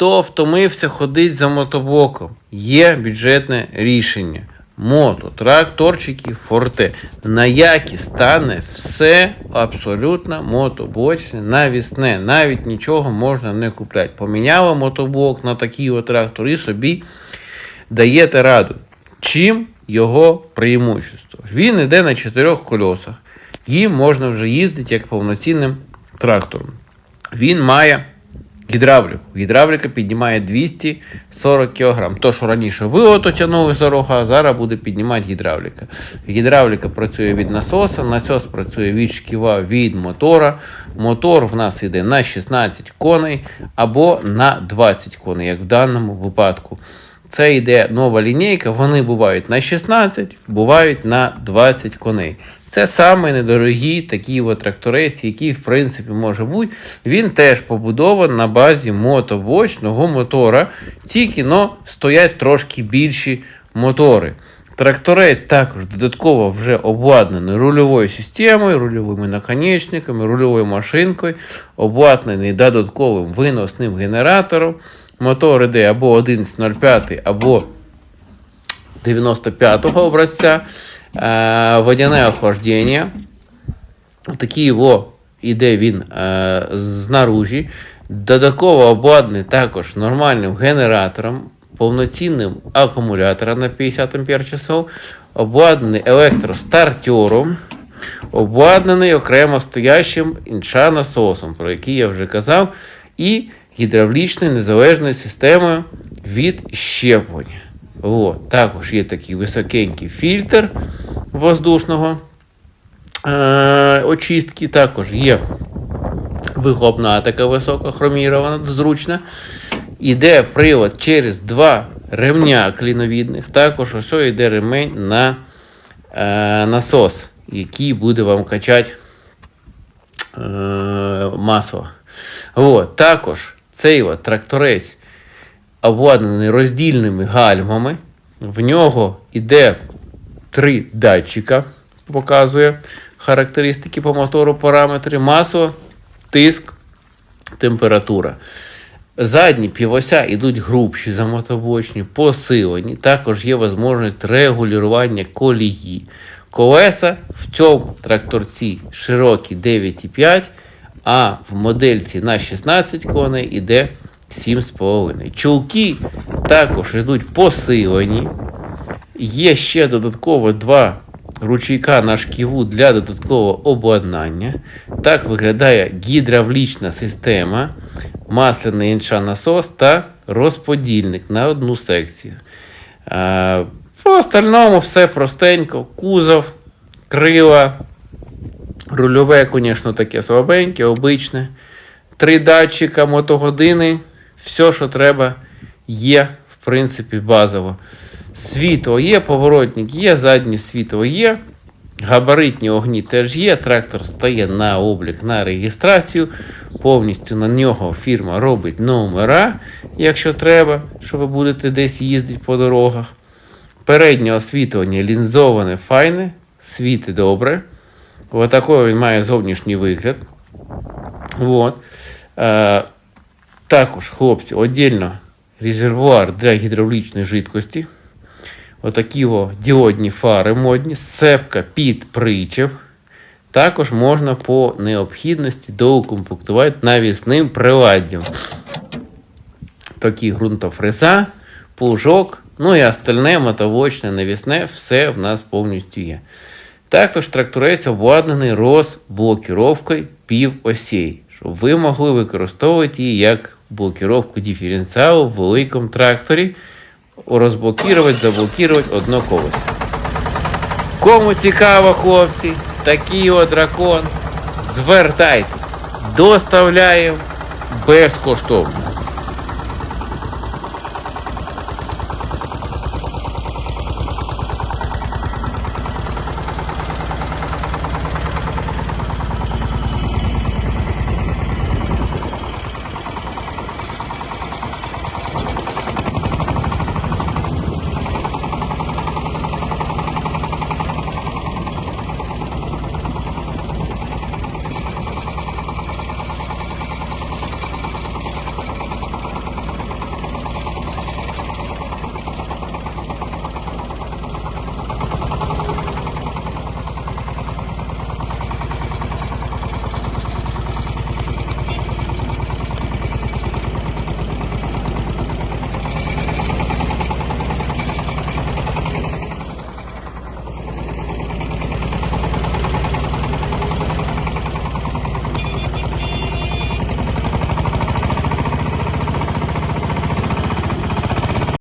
Хто втомився ходити за мотоблоком? Є бюджетне рішення. Мото, тракторчики, форте. На які стане все абсолютно мотоблочне, навісне. Навіть нічого можна не купляти. Поміняли мотоблок на такий трактор і собі даєте раду. Чим його преимущество? Він йде на чотирьох колесах. Їм можна вже їздити як повноцінним трактором. Він має гідравліку. Гідравліка піднімає 240 кг. То, що раніше ви ото тягнули за рога, а зараз буде піднімати гідравліка. Гідравліка працює від насоса, насос працює від шківа від мотора. Мотор в нас йде на 16 коней або на 20 коней, як в даному випадку. Це йде нова лінійка, вони бувають на 16, бувають на 20 коней. Це саме недорогий такий от тракторець, який, в принципі, може бути. Він теж побудований на базі мотоблочного мотора, тільки но стоять трошки більші мотори. Тракторець також додатково вже обладнаний рульовою системою, рульовими наконечниками, рульовою машинкою, обладнаний додатковим виносним генератором. Мотор іде або 1105, або 95-го образця. Е, водяне охлаждення. Такий його іде він е, знаружі. Додатково обладнаний також нормальним генератором, повноцінним акумулятором на 50 Ампер часов, обладнаний електростартером, обладнаний окремо стоящим інша насосом, про який я вже казав, і гідравлічною незалежною системою від щеплення. От. Також є такий високенький фільтр воздушного е- очистки. Також є вихлопна така висока, хромірована, зручна. Іде привод через два ремня кліновідних. Також ось йде ремень на е- насос, який буде вам качати е- масло. От. Також цей от тракторець обладнаний роздільними гальмами. В нього йде три датчика, показує характеристики по мотору, параметри, масло, тиск, температура. Задні півося йдуть грубші за мотоблочні, посилені. Також є можливість регулювання колії. Колеса в цьому тракторці широкі 9,5, а в модельці на 16 коней іде 7,5. Чулки також йдуть посилені. Є ще додатково два ручейка на шківу для додаткового обладнання. Так виглядає гідравлічна система, масляний інша насос та розподільник на одну секцію. По остальному все простенько. Кузов, крила, рульове, звісно, таке слабеньке, обичне. Три датчика мотогодини. Все, що треба, є, в принципі, базово. Світло є, поворотник є, заднє світло є. Габаритні огні теж є. Трактор стає на облік на реєстрацію. Повністю на нього фірма робить номера, якщо треба, що ви будете десь їздити по дорогах. Переднє освітлення лінзоване, файне, світить добре. Отакий він має зовнішній вигляд. Вот. Також, хлопці, віддільно резервуар для гідравлічної жидкості. Отакі о, діодні фари модні, сцепка під причеп. Також можна по необхідності доукомплектувати навісним приладдям. Такі ґрунтофреза, пужок, ну і остальне мотовочне, навісне, все в нас повністю є. Також тракторець обладнаний розблокіровкою півосей, щоб ви могли використовувати її як блокіровку диференціалу в великому тракторі, розблокувати, заблокувати одно колесо. Кому цікаво, хлопці, такий от дракон, звертайтесь, доставляємо безкоштовно.